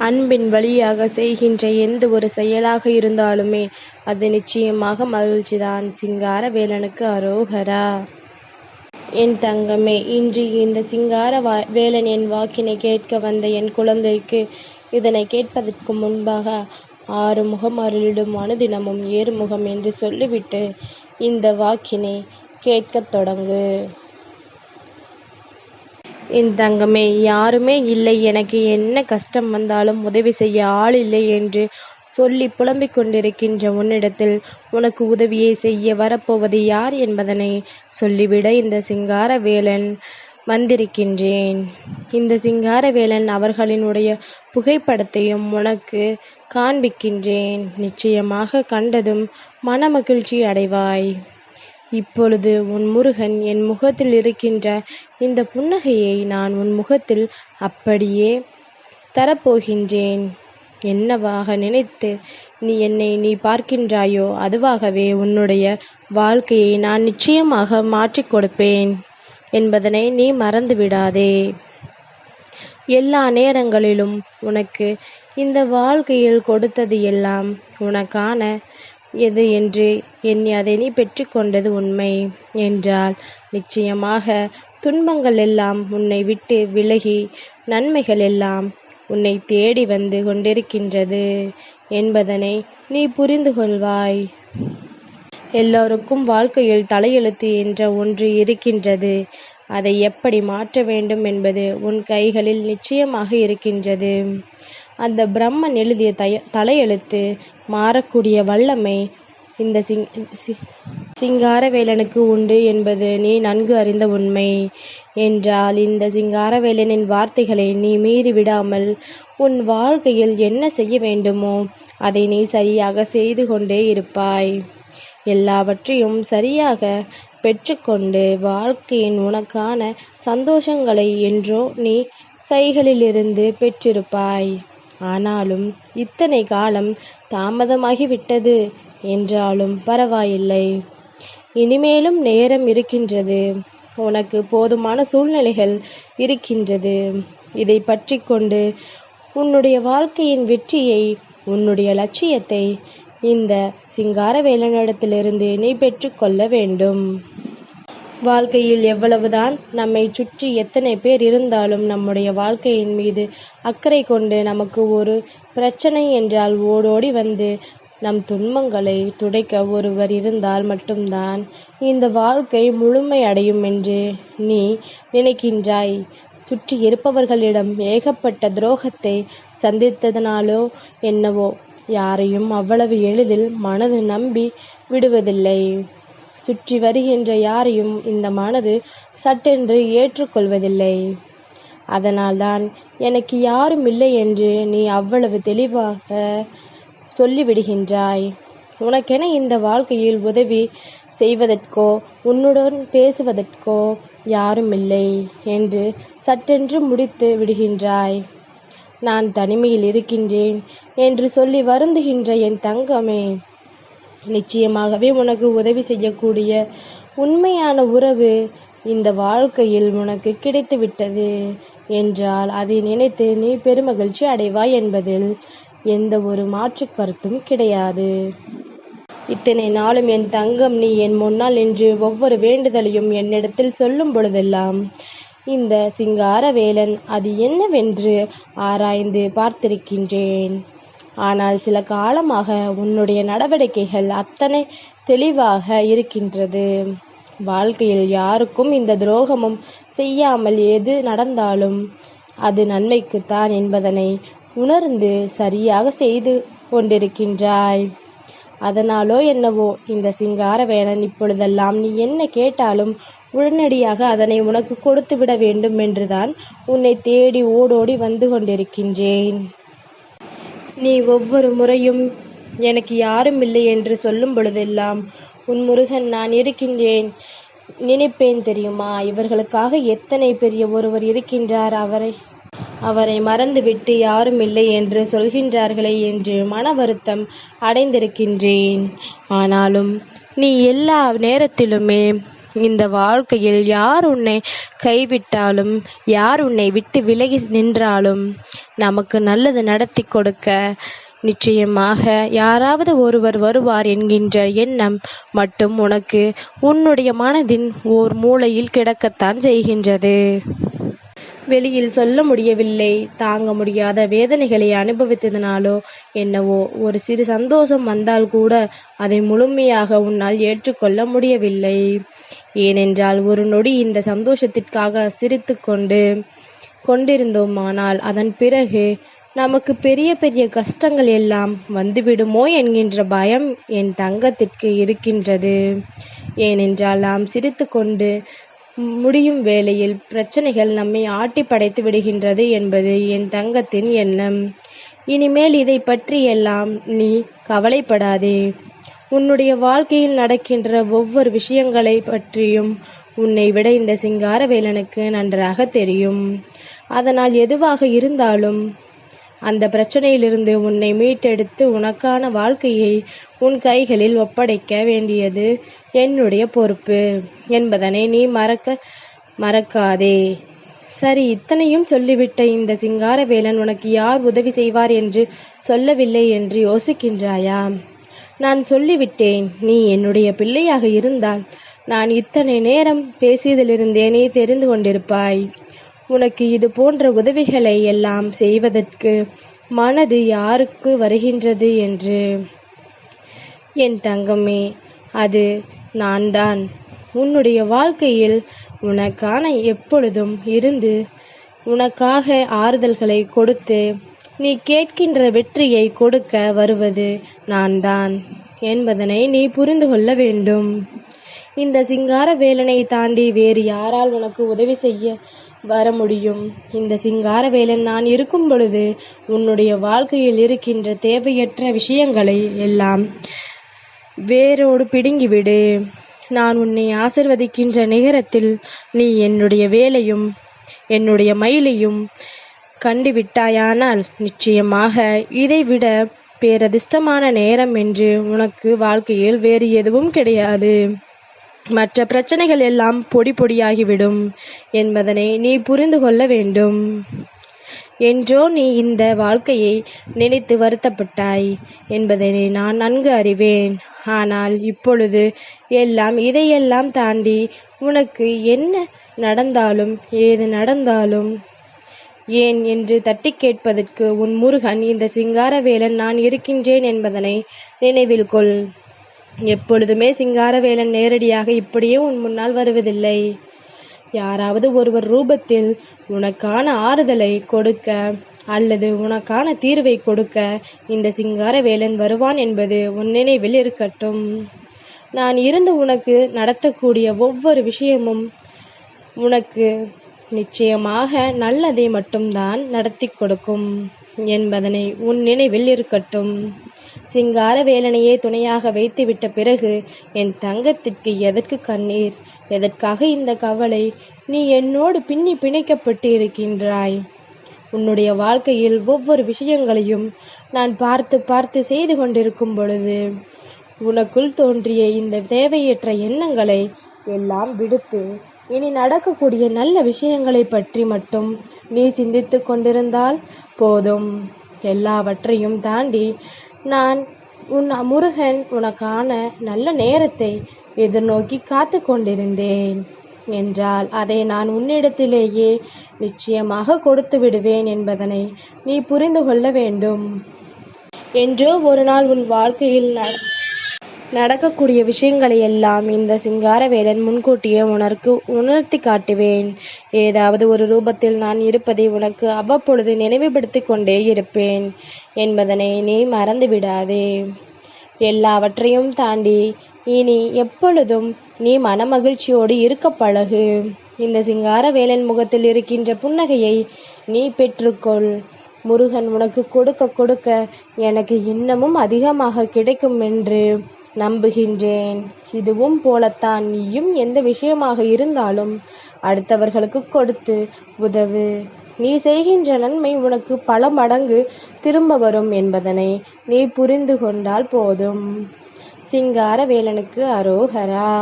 அன்பின் வழியாக செய்கின்ற எந்த ஒரு செயலாக இருந்தாலுமே அது நிச்சயமாக மகிழ்ச்சிதான். சிங்கார வேலனுக்கு அரோகரா. என் தங்கமே இன்று இந்த சிங்கார வா வேலன் என் வாக்கினை கேட்க வந்த என் குழந்தைக்கு இதனை கேட்பதற்கு முன்பாக ஆறு முகம் அருளிடும் அனுதினமும் ஏறுமுகம் என்று சொல்லிவிட்டு இந்த வாக்கினை கேட்கத் தொடங்கு. என் தங்கமே யாருமே இல்லை எனக்கு என்ன கஷ்டம் வந்தாலும் உதவி செய்ய ஆள் இல்லை என்று சொல்லி புலம்பிக் கொண்டிருக்கின்ற உன்னிடத்தில் உனக்கு உதவியை செய்ய வரப்போவது யார் என்பதனை சொல்லிவிட இந்த சிங்கார வேலன் வந்திருக்கின்றேன். இந்த சிங்கார வேலன் அவர்களினுடைய புகைப்படத்தையும் உனக்கு காண்பிக்கின்றேன். நிச்சயமாக கண்டதும் மனமகிழ்ச்சி அடைவாய். இப்பொழுது உன் முருகன் என் முகத்தில் இருக்கின்ற இந்த புன்னகையை நான் உன் முகத்தில் அப்படியே தரப்போகின்றேன். என்னவாக நினைத்து நீ என்னை நீ பார்க்கின்றாயோ அதுவாகவே உன்னுடைய வாழ்க்கையை நான் நிச்சயமாக மாற்றிக் கொடுப்பேன் என்பதனை நீ மறந்துவிடாதே. எல்லா நேரங்களிலும் உனக்கு இந்த வாழ்க்கையில் கொடுத்தது எல்லாம் உனக்கான எது என்று எண்ணி அதை நீ பெற்றுக்கொண்டது உண்மை என்றால் நிச்சயமாக துன்பங்கள் எல்லாம் உன்னை விட்டு விலகி நன்மைகள் எல்லாம் உன்னை தேடி வந்து கொண்டிருக்கின்றது என்பதனை நீ புரிந்து கொள்வாய். எல்லோருக்கும் வாழ்க்கையில் தலையெழுத்து என்ற ஒன்று இருக்கின்றது. அதை எப்படி மாற்ற வேண்டும் என்பது உன் கைகளில் நிச்சயமாக இருக்கின்றது. அந்த பிரம்மன் எழுதிய தலையெழுத்து மாறக்கூடிய வல்லமை இந்த சிங் சிங்காரவேலனுக்கு உண்டு என்பது நீ நன்கு அறிந்த உண்மை. என்றால் இந்த சிங்காரவேலனின் வார்த்தைகளை நீ மீறிவிடாமல் உன் வாழ்க்கையில் என்ன செய்ய வேண்டுமோ அதை நீ சரியாக செய்து கொண்டே இருப்பாய். எல்லாவற்றையும் சரியாக பெற்றுக்கொண்டு வாழ்க்கையின் உனக்கான சந்தோஷங்களை என்றோ நீ கைகளிலிருந்து பெற்றிருப்பாய். ஆனாலும் இத்தனை காலம் தாமதமாகிவிட்டது என்றாலும் பரவாயில்லை. இனிமேலும் நேரம் இருக்கின்றது. உனக்கு போதுமான சூழ்நிலைகள் இருக்கின்றது. இதை பற்றி கொண்டு உன்னுடைய வாழ்க்கையின் வெற்றியை உன்னுடைய லட்சியத்தை இந்த சிங்காரவேலனிடத்திலிருந்து நீ பெற்றுக்கொள்ள வேண்டும். வாழ்க்கையில் எவ்வளவுதான் நம்மை சுற்றி எத்தனை பேர் இருந்தாலும் நம்முடைய வாழ்க்கையின் மீது அக்கறை கொண்டு நமக்கு ஒரு பிரச்சனை என்றால் ஓடோடி வந்து நம் துன்பங்களை துடைக்க ஒருவர் இருந்தால் மட்டும்தான் இந்த வாழ்க்கை முழுமை அடையும் என்று நீ நினைக்கின்றாய். சுற்றி இருப்பவர்களிடம் ஏகப்பட்ட துரோகத்தை சந்தித்ததனாலோ என்னவோ யாரையும் அவ்வளவு எளிதில் மனது நம்பி விடுவதில்லை. சுற்றி வருகின்ற யாரையும் இந்த மனது சட்டென்று ஏற்றுக்கொள்வதில்லை. அதனால்தான் எனக்கு யாரும் இல்லை என்று நீ அவ்வளவு தெளிவாக சொல்லிவிடுகின்றாய். உனக்கென இந்த வாழ்க்கையில் உதவி செய்வதற்கோ உன்னுடன் பேசுவதற்கோ யாருமில்லை என்று சட்டென்று முடித்து விடுகின்றாய். நான் தனிமையில் இருக்கின்றேன் என்று சொல்லி வருந்துகின்ற என் தங்கமே நிச்சயமாகவே உனக்கு உதவி செய்யக்கூடிய உண்மையான உறவு இந்த வாழ்க்கையில் உனக்கு கிடைத்துவிட்டது என்றால் அதை நினைத்து நீ பெருமகிழ்ச்சி அடைவாய் என்பதில் எந்த ஒரு மாற்றுக் கருத்தும் கிடையாது. இத்தனை நாளும் என் தங்கம் நீ என் முன்னால் நின்று ஒவ்வொரு வேண்டுதலையும் என்னிடத்தில் சொல்லும் பொழுதெல்லாம் இந்த சிங்காரவேலன் அது என்னவென்று ஆராய்ந்து பார்த்திருக்கின்றேன். ஆனால் சில காலமாக உன்னுடைய நடவடிக்கைகள் அத்தனை தெளிவாக இருக்கின்றது. வாழ்க்கையில் யாருக்கும் இந்த துரோகமும் செய்யாமல் எது நடந்தாலும் அது நன்மைக்குத்தான் என்பதனை உணர்ந்து சரியாக செய்து கொண்டிருக்கின்றாய். அதனாலோ என்னவோ இந்த சிங்காரவேணன் இப்பொழுதெல்லாம் நீ என்ன கேட்டாலும் உடனடியாக அதனை உனக்கு கொடுத்துவிட வேண்டும் என்றுதான் உன்னை தேடி ஓடோடி வந்து கொண்டிருக்கின்றேன். நீ ஒவ்வொரு முறையும் எனக்கு யாரும் இல்லை என்று சொல்லும் பொழுதெல்லாம் உன் முருகன் நான் இருக்கின்றேன் நினைப்பேன் தெரியுமா? இவர்களுக்காக எத்தனை பெரிய ஒருவர் இருக்கின்றார் அவரை அவரை மறந்துவிட்டு யாரும் இல்லை என்று சொல்கின்றார்களே என்று மன வருத்தம் அடைந்திருக்கின்றேன். ஆனாலும் நீ எல்லா நேரத்திலுமே இந்த வாழ்க்கையில் யார் உன்னை கைவிட்டாலும் யார் உன்னை விட்டு விலகி நின்றாலும் நமக்கு நல்லது நடத்தி கொடுக்க நிச்சயமாக யாராவது ஒருவர் வருவார் என்கின்ற எண்ணம் மட்டும் உனக்கு உன்னுடைய மனதின் ஓர் மூலையில் கிடக்கத்தான் செய்கின்றது. வெளியில் சொல்ல முடியவில்லை தாங்க முடியாத வேதனைகளை அனுபவித்ததினாலோ என்னவோ ஒரு சிறு சந்தோஷம் வந்தால் கூட அதை முழுமையாக உன்னால் ஏற்றுக்கொள்ள முடியவில்லை. ஏனென்றால் ஒரு நொடி இந்த சந்தோஷத்திற்காக சிரித்து கொண்டு கொண்டிருந்தோமானால் அதன் பிறகு நமக்கு பெரிய பெரிய கஷ்டங்கள் எல்லாம் வந்துவிடுமோ என்கின்ற பயம் என் தங்கத்திற்கு இருக்கின்றது. ஏனென்றால் நாம் சிரித்து கொண்டு முடியும் வேளையில் பிரச்சனைகள் நம்மை ஆட்டி படைத்து விடுகின்றது என்பது என் தங்கத்தின் எண்ணம். இனிமேல் இதை பற்றியெல்லாம் நீ கவலைப்படாதே. உன்னுடைய வாழ்க்கையில் நடக்கின்ற ஒவ்வொரு விஷயங்களை பற்றியும் உன்னை விட இந்த சிங்காரவேலனுக்கு நன்றாக தெரியும். அதனால் எதுவாக இருந்தாலும் அந்த பிரச்சனையிலிருந்து உன்னை மீட்டெடுத்து உனக்கான வாழ்க்கையை உன் கைகளில் ஒப்படைக்க வேண்டியது என்னுடைய பொறுப்பு என்பதனை நீ மறக்க மறக்காதே. சரி இத்தனையும் சொல்லிவிட்ட இந்த சிங்காரவேலன் உனக்கு யார் உதவி செய்வார் என்று சொல்லவில்லை என்று யோசிக்கின்றாயா? நான் சொல்லிவிட்டேன் நீ என்னுடைய பிள்ளையாக இருந்தால் நான் இத்தனை நேரம் பேசியதிலிருந்தே நீ தெரிந்து கொண்டிருப்பாய். உனக்கு இது போன்ற உதவிகளை எல்லாம் செய்வதற்கு மனது யாருக்கு வருகின்றது என்று. என் தங்கமே அது நான் தான் உன்னுடைய வாழ்க்கையில் உனக்கான எப்பொழுதும் இருந்து உனக்காக ஆறுதல்களை கொடுத்து நீ கேட்கின்ற வெற்றியை கொடுக்க வருவது நான் தான் என்பதனை நீ புரிந்து கொள்ள வேண்டும். இந்த சிங்கார வேலனை தாண்டி வேறு யாரால் உனக்கு உதவி செய்ய வர முடியும்? இந்த சிங்கார வேலன் நான் இருக்கும் பொழுது உன்னுடைய வாழ்க்கையில் இருக்கின்ற தேவையற்ற விஷயங்களை எல்லாம் வேரோடு பிடுங்கிவிடு. நான் உன்னை ஆசிர்வதிக்கின்ற நிகரத்தில் நீ என்னுடைய வேலையும் என்னுடைய மயிலையும் கண்டுவிட்டாயானால் நிச்சயமாக இதைவிட பேரதிர்ஷ்டமான நேரம் என்று உனக்கு வாழ்க்கையில் வேறு எதுவும் கிடையாது. மற்ற பிரச்சனைகள் எல்லாம் பொடி பொடியாகிவிடும் என்பதனை நீ புரிந்து கொள்ள வேண்டும். என்றோ நீ இந்த வாழ்க்கையை நினைத்து வருத்தப்பட்டாய் என்பதனை நான் நன்கு அறிவேன். ஆனால் இப்பொழுது எல்லாம் இதையெல்லாம் தாண்டி உனக்கு என்ன நடந்தாலும் ஏது நடந்தாலும் ஏன் என்று தட்டி கேட்பதற்கு உன் முருகன் இந்த சிங்காரவேலன் நான் இருக்கின்றேன் என்பதனை நினைவில் கொள். எப்பொழுதுமே சிங்காரவேலன் நேரடியாக இப்படியே உன் முன்னால் வருவதில்லை. யாராவது ஒருவர் ரூபத்தில் உனக்கான ஆறுதலை கொடுக்க அல்லது உனக்கான தீர்வை கொடுக்க இந்த சிங்காரவேலன் வருவான் என்பது உன் நினைவில் இருக்கட்டும். நான் இருந்து உனக்கு நடத்தக்கூடிய ஒவ்வொரு விஷயமும் உனக்கு நிச்சயமாக நல்லதை மட்டும்தான் நடத்தி கொடுக்கும் என்பதனை உன் நினைவில் இருக்கட்டும். சிங்கார வேலனையே துணையாக வைத்துவிட்ட பிறகு என் தங்கத்திற்கு எதற்கு கண்ணீர்? எதற்காக இந்த கவலை? நீ என்னோடு பின்னி பிணைக்கப்பட்டு இருக்கின்றாய் உன்னுடைய வாழ்க்கையில் ஒவ்வொரு விஷயங்களையும் நான் பார்த்து பார்த்து செய்து கொண்டிருக்கும் பொழுது உனக்குள் தோன்றிய இந்த தேவையற்ற எண்ணங்களை எல்லாம் விடுத்து இனி நடக்கக்கூடிய நல்ல விஷயங்களை பற்றி மட்டும் நீ சிந்தித்து கொண்டிருந்தால் போதும். எல்லாவற்றையும் தாண்டி நான் உன் முருகன் உனக்கான நல்ல நேரத்தை எதிர்நோக்கி காத்து கொண்டிருந்தேன் என்றால் அதை நான் உன்னிடத்திலேயே நிச்சயமாக கொடுத்து விடுவேன் என்பதனை நீ புரிந்து கொள்ள வேண்டும். என்றோ ஒரு நாள் உன் வாழ்க்கையில் நடக்கக்கூடிய விஷயங்களை எல்லாம் இந்த சிங்காரவேலன் முன்கூட்டியே உனக்கு உணர்த்தி காட்டுவேன். ஏதாவது ஒரு ரூபத்தில் நான் இருப்பதை உனக்கு அவ்வப்பொழுது நினைவுபடுத்திக் கொண்டே இருப்பேன் என்பதனை நீ மறந்துவிடாதே. எல்லாவற்றையும் தாண்டி இனி எப்பொழுதும் நீ மனமகிழ்ச்சியோடு இருக்க பழகு. இந்த சிங்காரவேலன் முகத்தில் இருக்கின்ற புன்னகையை நீ பெற்றுக்கொள். முருகன் உனக்கு கொடுக்க கொடுக்க எனக்கு இன்னமும் அதிகமாக கிடைக்கும் என்று நம்புகின்றேன். இதுவும் போலத்தான். நீயும் எந்த விஷயமாக இருந்தாலும் அடுத்தவர்களுக்கு கொடுத்து உதவு. நீ செய்கின்ற நன்மை உனக்கு பல மடங்கு திரும்ப வரும் என்பதனை நீ புரிந்து கொண்டால் போதும். சிங்கார வேலனுக்கு அரோகரா.